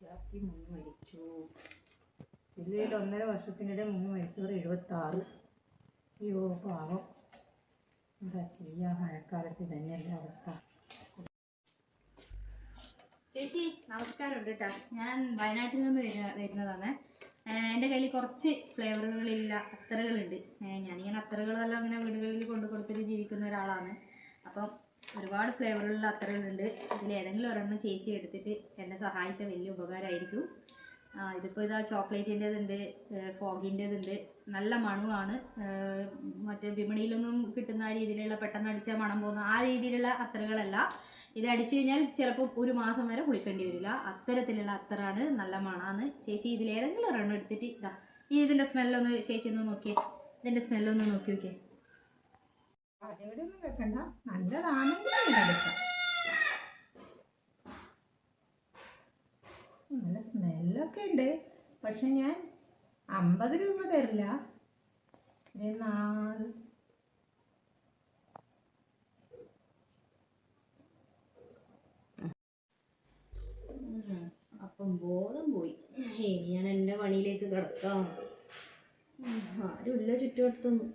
വിദ്യാർത്ഥി മുങ്ങി മരിച്ചു. ജില്ലയിൽ ഒന്നര വർഷത്തിനിടെ മുങ്ങി മരിച്ചവർ എഴുപത്തി ആറ് അയ്യോ പാവം. എന്താ ചെയ്യാ? മഴക്കാലത്ത് തന്നെയല്ലേ അവസ്ഥ. ചേച്ചി നമസ്കാരം ഉണ്ട് കേട്ടോ ഞാൻ വയനാട്ടിൽ നിന്ന് വരുന്ന വരുന്നതാണ്. എന്റെ കയ്യിൽ കുറച്ച് ഫ്ലേവറുകളില്ല അത്തറുകളുണ്ട്. ഞാനിങ്ങനെ അത്തറുകളെല്ലാം ഇങ്ങനെ വീടുകളിൽ കൊണ്ടു കൊടുത്തിട്ട് ജീവിക്കുന്ന ഒരാളാണ്. അപ്പം ഒരുപാട് ഫ്ലേവറുള്ള അത്തറുകളുണ്ട് ഇതിൽ ഏതെങ്കിലും ഒരെണ്ണം ചേച്ചി എടുത്തിട്ട് എന്നെ സഹായിച്ച വലിയ ഉപകാരമായിരിക്കും ഇതിപ്പോൾ ഇതാ ചോക്ലേറ്റിന്റെതുണ്ട് ഫോഗിന്റെതുണ്ട്. നല്ല മണമാണ് മറ്റേ വിപണിയിലൊന്നും കിട്ടുന്ന രീതിയിലുള്ള പെട്ടെന്ന് അടിച്ച മണം പോകുന്ന ആ രീതിയിലുള്ള അത്തറുകളല്ല ഇത് അടിച്ചു കഴിഞ്ഞാൽ ചിലപ്പോൾ ഒരു മാസം വരെ കുളിക്കേണ്ടി വരില്ല. അത്തരത്തിലുള്ള അത്തറാണ് നല്ല മണമാണ് ചേച്ചി ഇതിലേതെങ്കിലും ഒരെണ്ണം എടുത്തിട്ട് ഇതാ ഈ ഇതിന്റെ സ്മെല്ലൊന്ന് ചേച്ചി ഒന്ന് നോക്കിയേ. ഇതിന്റെ സ്മെല്ലൊന്ന് നോക്കി നോക്കിയേ. പാചകടിയൊന്നും വെക്കണ്ട നല്ലതാണെങ്കിൽ എടുക്കാം നല്ല സ്മെല്ലൊക്കെ ഉണ്ട്. പക്ഷെ ഞാൻ അമ്പത് രൂപ തരില്ല. നാല്. അപ്പം ബോധം പോയി. ഇനി ഞാൻ എന്റെ പണിയിലേക്ക് കിടക്കാം. ആരുമില്ല ചുറ്റുവട്ടത്തൊന്നും.